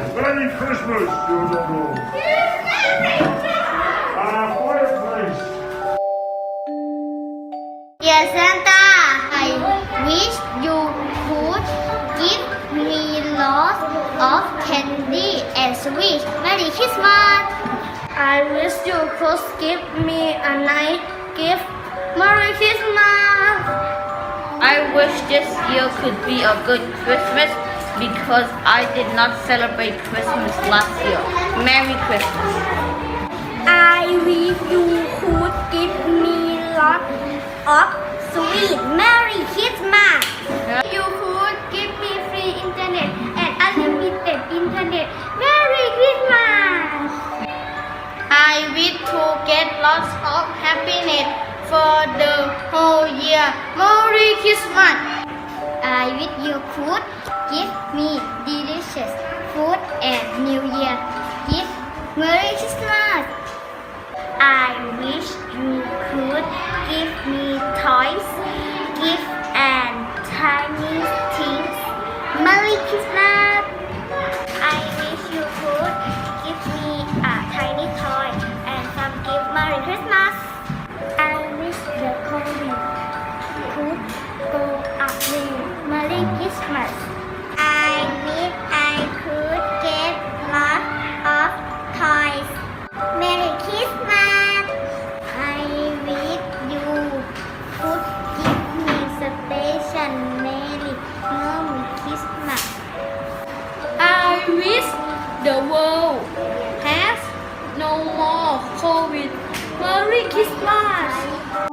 Merry Christmas, dear Donald. Uh, fireplace. Dear Santa, I wish you could give me lots of candy and sweets. Merry Christmas! I wish you could give me a nice gift. Merry Christmas! I wish this year could be a good Christmas because I did not celebrate Christmas last year. Merry Christmas. I wish you could give me lots of sweet. Merry Christmas! You could give me free internet and unlimited internet. Merry Christmas! I wish to get lots of happiness for the whole year. Merry Christmas! I wish you could give me delicious food and New Year gift. Merry Christmas! I wish you could give me toys, gifts, and tiny Que espaço!